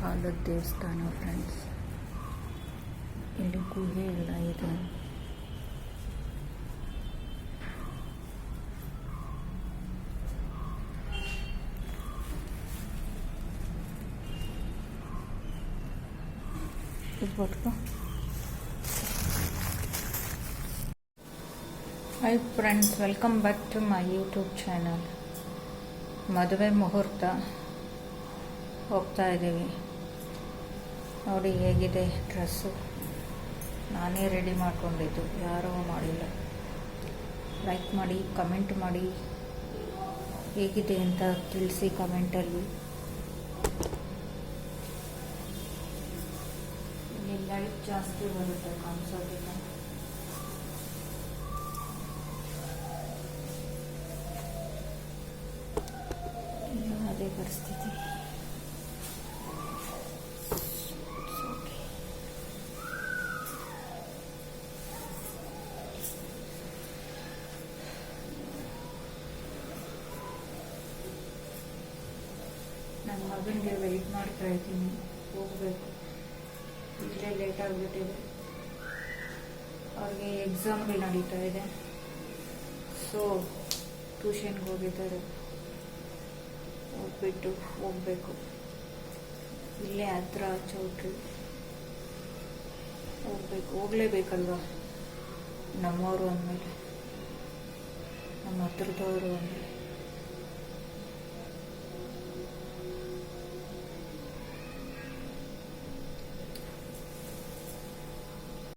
ಕಾಲದ ದೇವಸ್ಥಾನ ಫ್ರೆಂಡ್ಸ್ ಇಲ್ಲಿ ಗುಹೆ ಎಲ್ಲ ಇದೆ. ಇದು hi friends welcome back to my YouTube channel ಮದುವೆ ಮುಹೂರ್ತ. ಹೋಗ್ತಾ ಇದ್ದೀವಿ. ನೋಡಿ ಹೇಗಿದೆ ಡ್ರೆಸ್ಸು. ನಾನೇ ರೆಡಿ ಮಾಡ್ಕೊಂಡಿದ್ದು. ಯಾರೂ ಮಾಡಿಲ್ಲ. ಲೈಕ್ ಮಾಡಿ, ಕಮೆಂಟ್ ಮಾಡಿ. ಹೇಗಿದೆ ಅಂತ ತಿಳಿಸಿ ಕಮೆಂಟಲ್ಲಿ. ಇಲ್ಲಿ ಲೈಟ್ ಜಾಸ್ತಿ ಬರುತ್ತೆ ಕಾಣಿಸೋದಿಲ್ಲ ಅದೇ ಪರಿಸ್ಥಿತಿ. ನನ್ನ ಮಗನಿಗೆ ವೆಯ್ಟ್ ಮಾಡ್ತಾ ಇದ್ದೀನಿ. ಹೋಗಬೇಕು. ಇಲ್ಲೇ ಲೇಟ್ ಆಗಿಬಿಟ್ಟಿದೆ. ಅವ್ರಿಗೆ ಎಕ್ಸಾಮ್ಗಳು ನಡೀತಾ ಇದೆ. ಸೊ ಟ್ಯೂಷನ್ಗೆ ಹೋಗಿದ್ದಾರೆ. ಹೋಗ್ಬಿಟ್ಟು ಹೋಗಬೇಕು. ಇಲ್ಲೇ ಹತ್ರ ಚೌಟ್ರಿ ಹೋಗ್ಬೇಕು. ಹೋಗಲೇಬೇಕಲ್ವ? ನಮ್ಮವರು ಅಂದಮೇಲೆ. ನಮ್ಮ ಹತ್ರದವರು ಅಂದಮೇಲೆ.